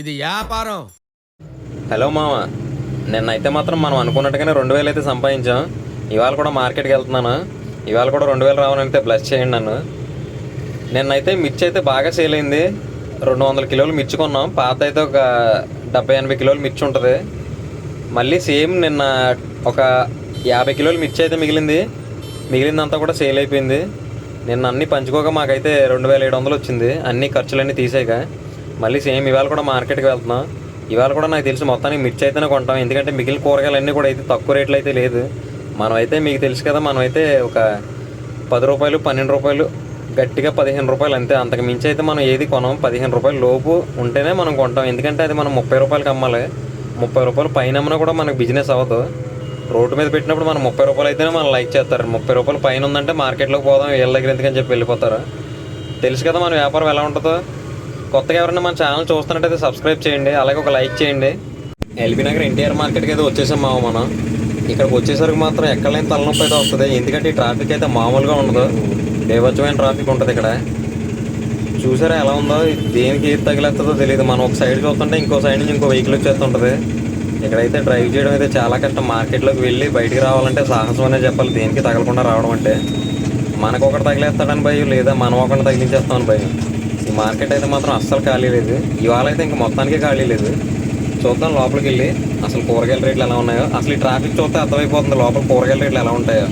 ఇది వ్యాపారం. హలో మామ నిన్నైతే మాత్రం మనం అనుకున్నట్టుగానే రెండు వేలు అయితే సంపాదించాం. ఇవాళ కూడా మార్కెట్కి వెళ్తున్నాను. ఇవాళ కూడా రెండు వేలు రావాలంటే బ్లస్ చేయండి నన్ను. నిన్నైతే మిర్చి అయితే బాగా సేల్ అయింది రెండు వందల కిలోలు మిర్చి కొన్నాం. పాత అయితే ఒక డెబ్బై ఎనభై కిలోలు మిర్చి ఉంటుంది. మళ్ళీ సేమ్ నిన్న ఒక యాభై కిలోలు మిర్చి అయితే మిగిలింది. మిగిలిందంతా కూడా సేల్ అయిపోయింది. నిన్న అన్నీ పంచుకోక మాకైతే రెండు వేల ఏడు వందలు వచ్చింది. అన్ని ఖర్చులన్నీ తీసాక మళ్ళీ సేమ్ ఇవాళ కూడా మార్కెట్కి వెళ్తున్నాం. ఇవాళ కూడా నాకు తెలిసి మొత్తానికి మిర్చి అయితేనే కొంటాం. ఎందుకంటే మిగిలిన కూరగాయలన్నీ కూడా అయితే తక్కువ రేట్లు అయితే లేదు. మనం అయితే మీకు తెలుసు కదా మనం అయితే ఒక పది రూపాయలు పన్నెండు రూపాయలు గట్టిగా పదిహేను రూపాయలు అంతే. అంతకు మించి అయితే మనం ఏది కొనం పదిహేను రూపాయలు లోపు ఉంటేనే మనం కొంటాం. ఎందుకంటే అది మనం ముప్పై రూపాయలకి అమ్మాలి. ముప్పై రూపాయలు పైన అమ్మినా కూడా మనకు బిజినెస్ అవ్వదు. రోడ్డు మీద పెట్టినప్పుడు మనం ముప్పై రూపాయలు అయితేనే మనం లైక్ చేస్తారు. ముప్పై రూపాయలు పైన ఉందంటే మార్కెట్లోకి పోదాం వీళ్ళ దగ్గర ఎందుకని చెప్పి వెళ్ళిపోతారు. తెలుసు కదా మన వ్యాపారం ఎలా ఉంటుందో? కొత్తగా ఎవరైనా మన ఛానల్ చూస్తున్నట్టయితే సబ్స్క్రైబ్ చేయండి అలాగే ఒక లైక్ చేయండి. ఎల్బీ నగర్ ఎన్టీఆర్ మార్కెట్కి అయితే వచ్చేసాం మామ మనం. ఇక్కడికి వచ్చేసరికి మాత్రం ఎక్కడ లేని తలనొప్పి అయితే వస్తుంది. ఎందుకంటే ఈ ట్రాఫిక్ అయితే మామూలుగా ఉండదు. బేవచ్చమైన ట్రాఫిక్ ఉంటుంది ఇక్కడ. చూసారా ఎలా ఉందో? దేనికి ఏది తగిలేస్తుందో తెలియదు మనం ఒక సైడ్ చూస్తుంటే ఇంకో సైడ్ నుంచి ఇంకో వెహికల్ వచ్చేస్తుంటుంది. ఇక్కడైతే డ్రైవ్ చేయడం అయితే చాలా కష్టం. మార్కెట్లోకి వెళ్ళి బయటికి రావాలంటే సాహసం అనే చెప్పాలి. దేనికి తగలకుండా రావడం అంటే. మనకొకటి తగిలేస్తాడని భయం లేదా మనం ఒకటి తగిలించేస్తామని భయం. ఈ మార్కెట్ అయితే మాత్రం అస్సలు ఖాళీ లేదు. ఇవాళ అయితే ఇంక మొత్తానికి ఖాళీ లేదు. చూద్దాం లోపలికి వెళ్ళి అసలు కూరగాయల రేట్లు ఎలా ఉన్నాయో. అసలు ఈ ట్రాఫిక్ చూస్తే అర్థమైపోతుంది లోపల కూరగాయల రేట్లు ఎలా ఉంటాయో.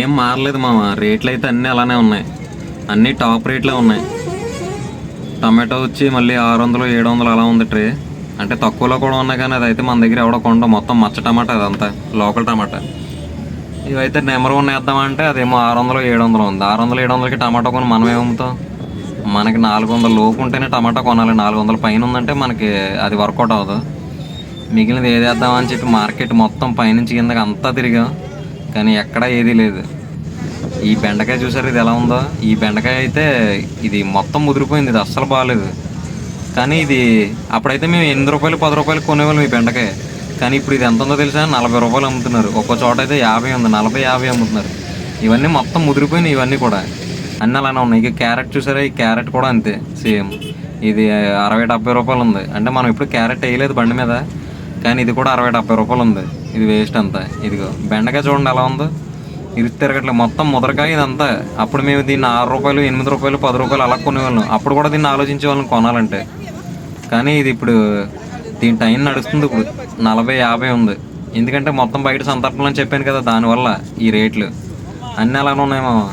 ఏం మారలేదు మామ. రేట్లు అయితే అన్నీ అలానే ఉన్నాయి. అన్నీ టాప్ రేట్లే ఉన్నాయి. టమాటో వచ్చి మళ్ళీ ఆరు వందలు ఏడు వందలు అలా ఉంది ట్రే. అంటే తక్కువలో కూడా ఉన్నాయి కానీ అదైతే మన దగ్గర ఎవడో కొండ మొత్తం మచ్చ టమాటా అదంతా లోకల్ టమాటా. ఇవైతే నెంబర్ వన్ వేద్దామంటే అదేమో ఆరు వందలు ఏడు వందలు ఉంది. ఆరు వందలు ఏడు వందలకి టమాటా కొని మనం అమ్ముతాం. మనకి నాలుగు వందల లోపు ఉంటేనే టమాటా కొనాలి. నాలుగు వందల పైన ఉందంటే మనకి అది వర్కౌట్ అవ్వదు. మిగిలినది ఏది చెప్పి మార్కెట్ మొత్తం పైనుంచి కిందకి అంతా తిరిగాం. కానీ ఎక్కడా ఏదీ లేదు. ఈ బెండకాయ చూసారు? ఇది ఎలా ఉందో? ఈ బెండకాయ అయితే ఇది మొత్తం ముదిరిపోయింది. ఇది అస్సలు బాగాలేదు కానీ ఇది అప్పుడైతే మేము ఎనిమిది రూపాయలు పది రూపాయలు కొనేవాళ్ళం ఈ బెండకాయ. కానీ ఇప్పుడు ఇది ఎంత ఉందో తెలుసా? నలభై రూపాయలు అమ్ముతున్నారు. ఒక్కో చోట అయితే యాభై ఉంది. నలభై యాభై అమ్ముతున్నారు. ఇవన్నీ మొత్తం ముదిరిపోయినాయి ఇవన్నీ కూడా. అన్నీ అలానే ఉన్నాయి. ఇక క్యారెట్ చూసారా? ఈ క్యారెట్ కూడా అంతే సేమ్. ఇది అరవై డెబ్బై రూపాయలు ఉంది. అంటే మనం ఇప్పుడు క్యారెట్ వేయలేదు బండి మీద కానీ ఇది కూడా అరవై డెబ్బై రూపాయలు ఉంది. ఇది వేస్ట్ అంతా. ఇదిగో బెండకాయ చూడండి ఎలా ఉందో. ఇది తిరగట్లేదు. మొత్తం ముదరకాయ ఇదంతా. అప్పుడు మేము దీన్ని ఆరు రూపాయలు ఎనిమిది రూపాయలు పది రూపాయలు అలా కొనేవాళ్ళం. అప్పుడు కూడా దీన్ని ఆలోచించే వాళ్ళని కొనాలంటే. కానీ ఇది ఇప్పుడు దీని టైం నడుస్తుంది ఇప్పుడు. నలభై యాభై ఉంది. ఎందుకంటే మొత్తం బయట సందర్భంలో చెప్పాను కదా దానివల్ల ఈ రేట్లు. అన్నీ అలానే ఉన్నాయేమో.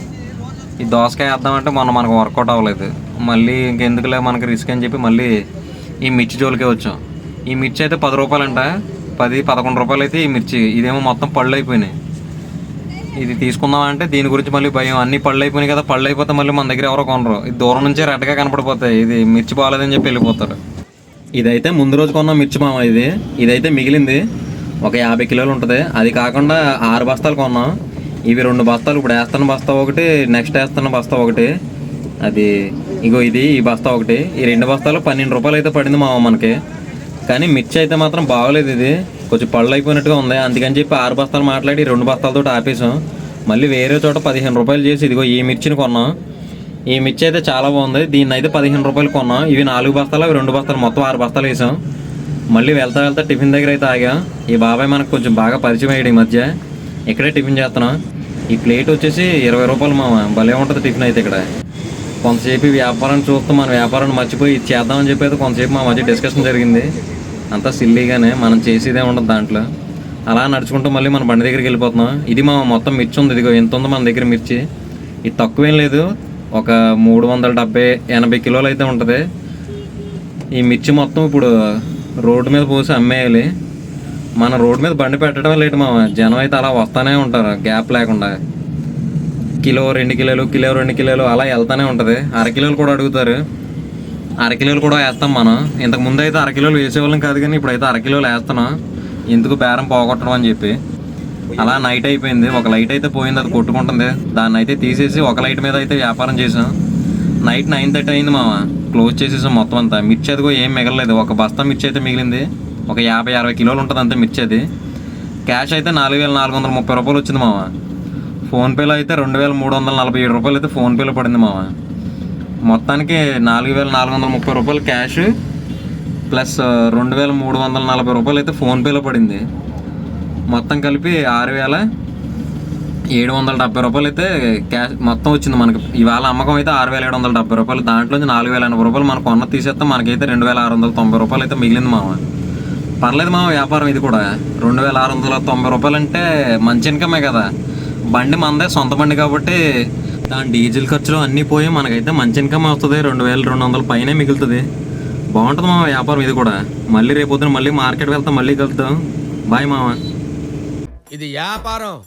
ఈ దోసకాయ వేద్దామంటే మొన్న మనకు వర్కౌట్ అవ్వలేదు. మళ్ళీ ఇంకెందుకులే మనకి రిస్క్ అని చెప్పి మళ్ళీ ఈ మిర్చి జోలికే వచ్చాం. ఈ మిర్చి అయితే పది రూపాయలంట. పది పదకొండు రూపాయలు అయితే ఈ మిర్చి. ఇదేమో మొత్తం పళ్ళు అయిపోయినాయి. ఇది తీసుకుందామంటే దీని గురించి మళ్ళీ భయం. అన్ని పళ్ళు అయిపోయినాయి కదా పళ్ళు అయిపోతే మళ్ళీ మన దగ్గర ఎవరో కొనరు. ఇది దూరం నుంచే రెడ్గా కనపడిపోతాయి. ఇది మిర్చి బాగాలేదని చెప్పి వెళ్ళిపోతారు. ఇదైతే ముందు రోజు కొన్న మిర్చి మామ ఇది. ఇదైతే మిగిలింది. ఒక యాభై కిలోలు ఉంటుంది. అది కాకుండా ఆరు బస్తాలు కొన్నాం. ఇవి రెండు బస్తాలు ఇప్పుడు వేస్తున్న బస్తా ఒకటి నెక్స్ట్ వేస్తున్న బస్తా ఒకటి. అది ఇగో ఇది ఈ బస్తా ఒకటి. ఈ రెండు బస్తాలు పన్నెండు రూపాయలు అయితే పడింది మా మనకి. కానీ మిర్చి అయితే మాత్రం బాగోలేదు ఇది. కొంచెం పళ్ళు అయిపోయినట్టుగా ఉంది. అందుకని చెప్పి ఆరు బస్తాలు మాట్లాడి రెండు బస్తాలతో ఆపేసాం. మళ్ళీ వేరే చోట పదిహేను రూపాయలు చేసి ఇదిగో ఈ మిర్చిని కొన్నాం. ఈ మిర్చి అయితే చాలా బాగుంది. దీన్ని అయితే పదిహేను రూపాయలు కొన్నాం. ఇవి నాలుగు బస్తాలు అవి రెండు బస్తాలు మొత్తం ఆరు బస్తాలు వేసాం. మళ్ళీ వెళ్తా వెళ్తా టిఫిన్ దగ్గర అయితే ఆగాం. ఈ బాబాయ్ మనకు కొంచెం బాగా పరిచయం అయ్యాడు ఈ మధ్య. ఇక్కడే టిఫిన్ చేస్తున్నాం ఈ ప్లేట్ వచ్చేసి ఇరవై రూపాయలు మామ. భలే ఉంటుంది టిఫిన్ అయితే ఇక్కడ. కొంతసేపు వ్యాపారాన్ని చూస్తూ మన వ్యాపారాన్ని మర్చిపోయి ఇది చేద్దామని చెప్పి అయితే కొంతసేపు మా మధ్య డిస్కషన్ జరిగింది. అంతా సిల్లీగానే మనం చేసేదే ఉండదు దాంట్లో. అలా నడుచుకుంటూ మళ్ళీ మన బండి దగ్గరికి వెళ్ళిపోతున్నాం. ఇది మా మొత్తం మిర్చి ఉంది. ఇదిగో ఎంత ఉందో మన దగ్గర మిర్చి. ఇది తక్కువేం లేదు. ఒక మూడు వందల డెబ్బై ఎనభై కిలోలు అయితే ఉంటుంది. ఈ మిర్చి మొత్తం ఇప్పుడు రోడ్డు మీద పోసి అమ్మేయాలి. మన రోడ్డు మీద బండి పెట్టడం లేదు మామ. జనం అయితే అలా వస్తానే ఉంటారు. గ్యాప్ లేకుండా. కిలో రెండు కిలోలు కిలో రెండు కిలోలు అలా వెళ్తానే ఉంటుంది. అర కిలోలు కూడా అడుగుతారు. అరకిలోలు కూడా వేస్తాం మనం. ఇంతకు ముందు అయితే అర కిలోలు వేసేవాళ్ళం కాదు కానీ ఇప్పుడైతే అరకిలోలు వేస్తున్నాం. ఎందుకు బేరం పోగొట్టడం అని చెప్పి. అలా నైట్ అయిపోయింది. ఒక లైట్ అయితే పోయింది. అది కొట్టుకుంటుంది. దాన్ని అయితే తీసేసి ఒక లైట్ మీద అయితే వ్యాపారం చేసాం. నైట్ నైన్ థర్టీ అయింది మామ. క్లోజ్ చేసేసాం మొత్తం అంతా. మిర్చి అదిగో ఏం మిగలలేదు. ఒక బస్తా మిర్చి అయితే మిగిలింది. ఒక యాభై అరవై కిలోలు ఉంటుంది అంతే మిర్చి అది. క్యాష్ అయితే నాలుగు వేల నాలుగు వందల ముప్పై రూపాయలు వచ్చింది మామ. ఫోన్పేలో అయితే రెండు వేల మూడు వందల నలభై ఏడు రూపాయలు అయితే ఫోన్పేలో పడింది మామ. మొత్తానికి నాలుగు వేల నాలుగు వందల ముప్పై రూపాయలు క్యాష్ ప్లస్ రెండు వేల మూడు వందల నలభై రూపాయలు అయితే ఫోన్పేలో పడింది. మొత్తం కలిపి ఆరు వేల ఏడు వందల డెబ్బై రూపాయలు అయితే క్యాష్ మొత్తం వచ్చింది మనకి. ఇవాళ అమ్మకం అయితే ఆరు వేల ఏడు వందల డెబ్బై రూపాయలు. దాంట్లో నుంచి నాలుగు వేల ఎనభై రూపాయలు మనకు కొన్న తీసేస్తే మనకైతే రెండు వేల ఆరు వందల తొంభై రూపాయలు అయితే మిగిలింది మామ. పర్లేదు మామ వ్యాపారం ఇది కూడా. రెండు వేల ఆరు వందల తొంభై రూపాయలు అంటే మంచి ఇన్కమే కదా. బండి మనదే సొంత బండి కాబట్టి దాని డీజిల్ ఖర్చులు అన్నీ పోయి మనకైతే మంచి ఇన్కమ్ అవుతుంది రెండు వేల రెండు వందల పైనే మిగులుతుంది. బాగుంటుంది మామ వ్యాపారం ఇది కూడా. మళ్ళీ రేపొద్దున మళ్ళీ మార్కెట్ వెళ్తాం మళ్ళీ కలుద్దాం. బాయ్ మామ. ఇది వ్యాపారం.